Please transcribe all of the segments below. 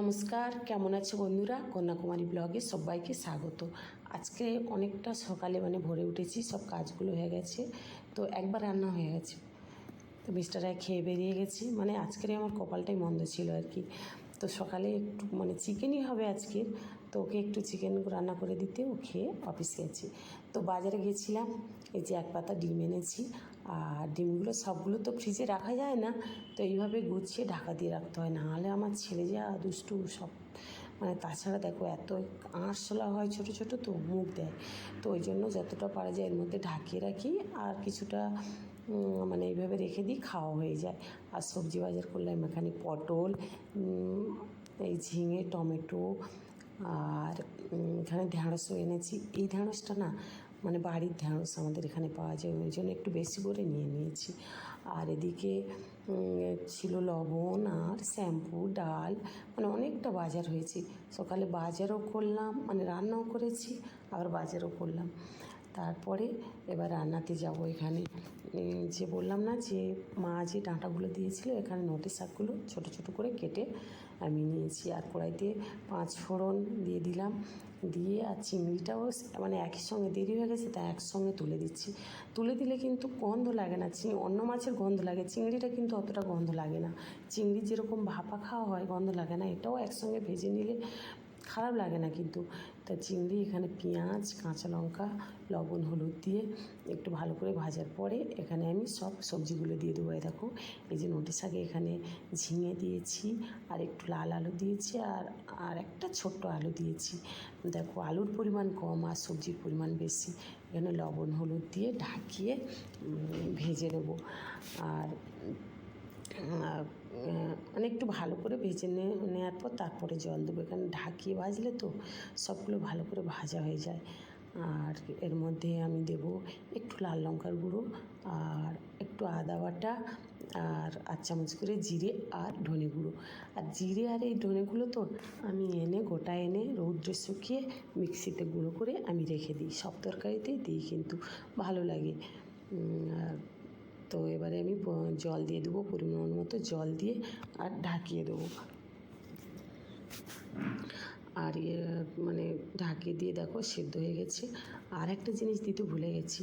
নমস্কার, কেমন আছে বন্ধুরা? কন্যাকুমারী ব্লগে সবাইকে স্বাগত। আজকে অনেকটা সকালে মানে ভোরে উঠেছি, সব কাজগুলো হয়ে গেছে, তো একবার রান্না হয়ে গেছে। তো মিস্টার রায় খেয়ে বেরিয়ে গেছি মানে আজকের আমার কপালটাই মন্দ ছিল আর কি। তো সকালে একটু মানে চিকেনই হবে আজকের, তো ওকে একটু চিকেন রান্না করে দিতে ও খেয়ে অফিস গেছি। তো বাজারে গেছিলাম, এই যে এক পাতা ডিম এনেছি আর ডিমগুলো সবগুলো তো ফ্রিজে রাখা যায় না, তো এইভাবে গুছিয়ে ঢাকা দিয়ে রাখতে হয়। নাহলে আমার ছেলে যা দুষ্টু সব মানে তাছাড়া দেখো এত আঁশলা হয় ছোট ছোট, তো মুখ দেয়। তো ওই জন্য যতটা পারা যায় এর মধ্যে ঢাকিয়ে রাখি আর কিছুটা মানে এইভাবে রেখে দিই, খাওয়া হয়ে যায়। আর সবজি বাজার করলাম এখানে পটল এই ঝিঙে, টমেটো আর এখানে ঢ্যাঁড়সও এনেছি। এই ঢ্যাঁড়সটা না মানে বাড়ির ঢ্যাঁড়স আমাদের এখানে পাওয়া যায়, ওই জন্য একটু বেশি করে নিয়ে নিয়েছি। আর এদিকে ছিল লবণ আর শ্যাম্পু, ডাল মানে অনেকটা বাজার হয়েছে। সকালে বাজারও করলাম মানে রান্নাও করেছি, আবার বাজারও করলাম। তারপরে এবার রান্নাতে যাব এখানে। যে বললাম না যে মা যে ডাঁটাগুলো দিয়েছিল, এখানে নটে শাকগুলো ছোট ছোট করে কেটে আমি নিয়েছি। আর কড়াইতে পাঁচ ফোড়ন দিয়ে দিলাম। দিয়ে আর চিংড়িটাও মানে একই সঙ্গে দেরি হয়ে গেছে, তাই একসঙ্গে তুলে দিচ্ছি। তুলে দিলে কিন্তু গন্ধ লাগে না। চিং, অন্য মাছের গন্ধ লাগে। চিংড়িটা কিন্তু অতটা গন্ধ লাগে না। চিংড়ি যেরকম ভাপা খাওয়া হয়, গন্ধ লাগে না। এটাও একসঙ্গে ভেজে নিলে খারাপ লাগে না কিন্তু। তা চিংড়ি এখানে পেঁয়াজ, কাঁচা লঙ্কা, লবণ, হলুদ দিয়ে একটু ভালো করে ভাজার পরে এখানে আমি সব সবজিগুলো দিয়ে দেবো। দেখো, এই যে নোটে শাকে এখানে ঝিঙে দিয়েছি, আর একটু লাল আলু দিয়েছি, আর আর একটা ছোট্ট আলু দিয়েছি। দেখো, আলুর পরিমাণ কম আর সবজির পরিমাণ বেশি, এখানে লবণ, হলুদ দিয়ে ঢাকিয়ে ভেজে নেব। আর মানে একটু ভালো করে ভেজে নেওয়ার পর তারপরে জল দেবো। এখানে ঢাকিয়ে ভাজলে তো সবগুলো ভালো করে ভাজা হয়ে যায়। আর এর মধ্যে আমি দেব একটু লাল লঙ্কার গুঁড়ো আর একটু আদা বাটা আর আট চামচ করে জিরে আর ধনে গুঁড়ো। আর জিরে আর এই ধনেগুলো তো আমি এনে, গোটা এনে রৌদ্রে শুকিয়ে মিক্সিতে গুঁড়ো করে আমি রেখে দিই। সব তরকারিতেই দিই কিন্তু ভালো লাগে। আর তো এবারে আমি জল দিয়ে দেবো পরিমাণ মতো জল দিয়ে আর ঢাকিয়ে দেবো। আর ইয়ে মানে ঢাকিয়ে দিয়ে দেখো সেদ্ধ হয়ে গেছে। আর একটা জিনিস দিতে ভুলে গেছি,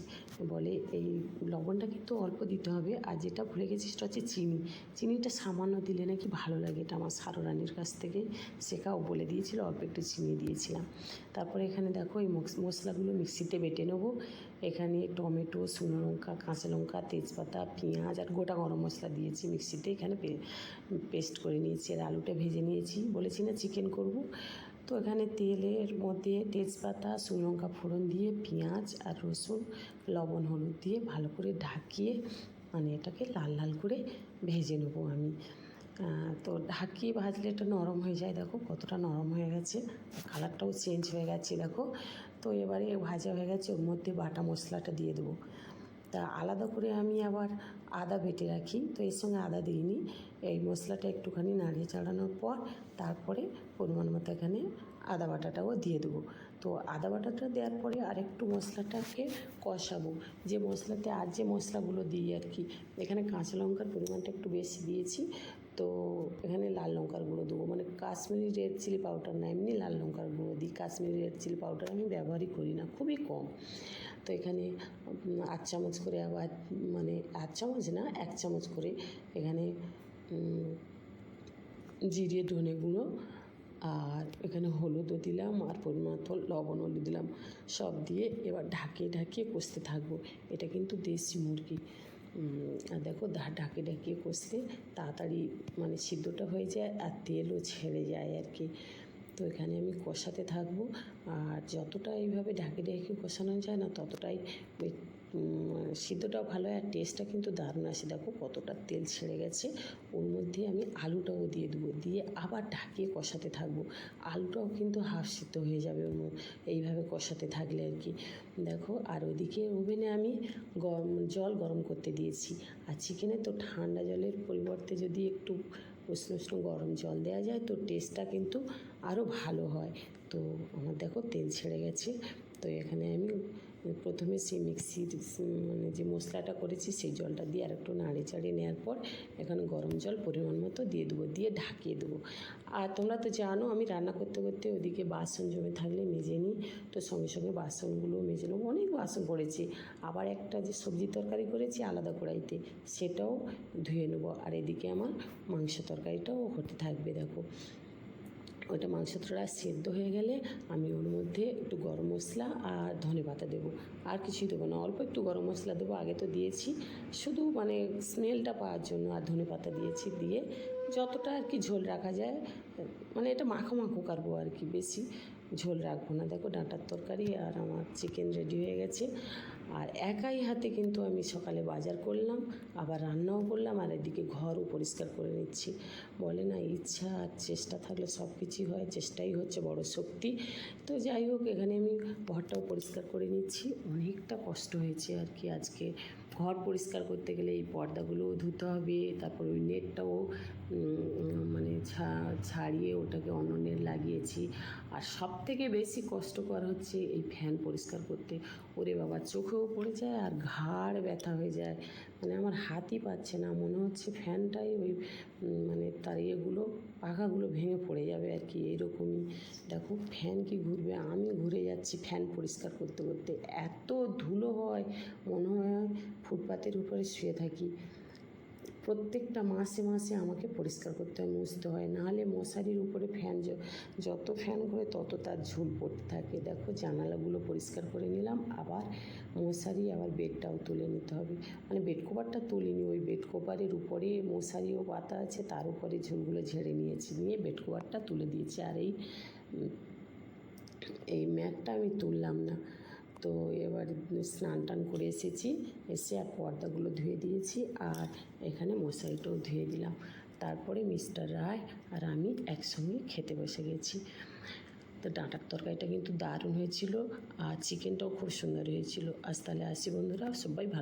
বলে এই লবণটা কিন্তু অল্প দিতে হবে। আর যেটা ভুলে গেছি সেটা হচ্ছে চিনি। চিনিটা সামান্য দিলে নাকি ভালো লাগে এটা আমার সারো রানীর কাছ থেকে। শেখাও বলে দিয়েছিল, অল্প একটু চিনি দিয়েছিলাম। তারপরে এখানে দেখো এই মশলাগুলো মিক্সিতে বেটে নেব। এখানে টমেটো, শুকনো লঙ্কা, কাঁচা লঙ্কা, তেজপাতা, পেঁয়াজ আর গোটা গরম মশলা দিয়েছি মিক্সিতে। এখানে পেস্ট করে নিয়েছি আর আলুটা ভেজে নিয়েছি। বলেছি না চিকেন করব। তো এখানে তেলের মধ্যে তেজপাতা, শুকনো লঙ্কা ফোড়ন দিয়ে, পেঁয়াজ আর রসুন, লবণ, হলুদ দিয়ে ভালো করে ঢাকিয়ে মানে এটাকে লাল লাল করে ভেজে নেব আমি। তো ঢাকিয়ে ভাজলে এটা নরম হয়ে যায়, দেখো কতটা নরম হয়ে গেছে। কালারটাও চেঞ্জ হয়ে গেছে, দেখো। তো এবারে ভাজা হয়ে গেছে, ওর মধ্যে বাটা মশলাটা দিয়ে দেবো। তা আলাদা করে আমি আবার আদা বেটে রাখি, তো এর সঙ্গে আদা দিইনি। এই মশলাটা একটুখানি নাড়িয়ে চাড়ানোর পর তারপরে পরিমাণ মতো এখানে আদা বাটাটাও দিয়ে দেবো। তো আদা বাটাটা দেওয়ার পরে আরেকটু মশলাটাকে কষাবো। যে মশলাতে আর যে মশলাগুলো দিই আর কি, এখানে কাঁচা লঙ্কার পরিমাণটা একটু বেশি দিয়েছি। তো এখানে লাল লঙ্কার গুঁড়ো দেবো। মানে কাশ্মীরি রেড চিলি পাউডার না, এমনি লাল লঙ্কার গুঁড়ো দিই। কাশ্মীরি রেড চিলি পাউডার আমি ব্যবহারই করি না, খুবই কম। তো এখানে আধ চামচ করে আবার মানে আধ চামচ না, এক চামচ করে এখানে জিরে, ধনে গুঁড়ো আর এখানে হলুদও দিলাম আর পরিমাণ মতো লবণও দিলাম। সব দিয়ে এবার ঢাকিয়ে ঢাকিয়ে কষতে থাকব। এটা কিন্তু দেশি মুরগি। আর দেখো ঢাকে ঢাকিয়ে কষলে তাড়াতাড়ি মানে সিদ্ধটা হয়ে যায় আর তেলও ছেড়ে যায় আর কি। তো এখানে আমি কষাতে থাকব, আর যতটা এইভাবে ঢাকে ঢাকে কষানো যায় না, ততটাই সিদ্ধটাও ভালো হয় আর টেস্টটা কিন্তু দারুণ আসে। দেখো কতটা তেল ছেড়ে গেছে। ওর মধ্যে আমি আলুটাও দিয়ে দেবো। দিয়ে আবার ঢাকিয়ে কষাতে থাকব। আলুটাও কিন্তু হাফ সিদ্ধ হয়ে যাবে এইভাবে কষাতে থাকলে আর কি। দেখো আর ওদিকে ওভেনে আমি গরম জল গরম করতে দিয়েছি। আর চিকেনে তো ঠান্ডা জলের পরিবর্তে যদি একটু উষ্ণ উষ্ণ গরম জল দেওয়া যায়, তো টেস্টটা কিন্তু আরও ভালো হয়। তো আমার দেখো তেল ছেড়ে গেছে। তো এখানে আমি প্রথমে সেই মিক্সির মানে যে মশলাটা করেছি সেই জলটা দিয়ে আর একটু নাড়ে চাড়িয়ে নেওয়ার পর এখানে গরম জল পরিমাণ মতো দিয়ে দেবো, দিয়ে ঢাকিয়ে দেবো। আর তোমরা তো জানো আমি রান্না করতে করতে ওদিকে বাসন জমে থাকলে মেজে নিই, তো সঙ্গে সঙ্গে বাসনগুলো মেজে নেব। অনেক বাসন পড়েছে আবার একটা যে সবজি তরকারি করেছি আলাদা কড়াইতে, সেটাও ধুয়ে নেব। আর এদিকে আমার মাংস তরকারিটাও হতে থাকবে, দেখো। ওইটা মাংসটা সেদ্ধ হয়ে গেলে আমি ওর মধ্যে একটু গরম মশলা আর ধনে পাতা দেবো। আর কিছুই দেবো না, অল্প একটু গরম মশলা দেবো, আগে তো দিয়েছি। শুধু মানে স্মেলটা পাওয়ার জন্য আর ধনে পাতা দিয়েছি, দিয়ে যতটা আর কি ঝোল রাখা যায় মানে এটা মাখো মাখো কাটবো আর কি বেশি। ঝোল রাখব না। দেখো ডাঁটার তরকারি আর আমার চিকেন রেডি হয়ে গেছে। আর একাই হাতে কিন্তু আমি সকালে বাজার করলাম, আবার রান্নাও করলাম, আর এদিকে ঘরও পরিষ্কার করে নিচ্ছি। বলে না, ইচ্ছা আর চেষ্টা থাকলে সব কিছুই হয়, চেষ্টাই হচ্ছে বড় শক্তি। তো যাই হোক, এখানে আমি ঘরটাও পরিষ্কার করে নিচ্ছি। অনেকটা কষ্ট হয়েছে আর কি আজকে ঘর পরিষ্কার করতে গেলে এই পর্দাগুলোও ধুতে হবে, তারপর ওই নেটটাও মানে ছাড়িয়ে ওটাকে অন্য নেট লাগিয়েছি। আর সব থেকে বেশি কষ্টকর হচ্ছে এই ফ্যান পরিষ্কার করতে। ওরে বাবা, চোখেও পড়ে যায় আর ঘাড় ব্যথা হয়ে যায়। মানে আমার হাতই পাচ্ছে না, মনে হচ্ছে ফ্যানটাই ওই মানে তার ইয়েগুলো, পাখাগুলো ভেঙে পড়ে যাবে আর কি এরকমই দেখো, ফ্যান কি ঘুরবে? আমি ঘুরে যাচ্ছি ফ্যান পরিষ্কার করতে করতে। এত ধুলো হয়, মনে হয় ফুটপাতের উপরে শুয়ে থাকি। প্রত্যেকটা মাসে মাসে আমাকে পরিষ্কার করতে হয়, মুছতে হয়। নাহলে মশারির উপরে ফ্যান যত ফ্যান ঘুরে তত তার ঝুল পড়তে থাকে। দেখো জানালাগুলো পরিষ্কার করে নিলাম, আবার মশারি, আবার বেডটাও তুলে নিতে হবে। মানে বেড কভারটা তুলিনি, ওই বেড কভারের উপরে মশারিও পাতা আছে, তার উপরে ঝুলগুলো ঝেড়ে নিয়েছি, নিয়ে বেড কভারটা তুলে দিয়েছি। আর এই এই ম্যাটটা আমি তুললাম না। তো এবার স্নান টান করে এসেছি। এসে আর পর্দাগুলো ধুয়ে দিয়েছি আর এখানে মশারিটাও ধুয়ে দিলাম। তারপরে মিস্টার রায় আর আমি একসঙ্গে খেতে বসে গেছি। তো ডাঁটার তরকারিটা কিন্তু দারুণ হয়েছিল আর চিকেনটাও খুব সুন্দর হয়েছিল। আজ তাহলে আসি বন্ধুরা, সবাই ভালো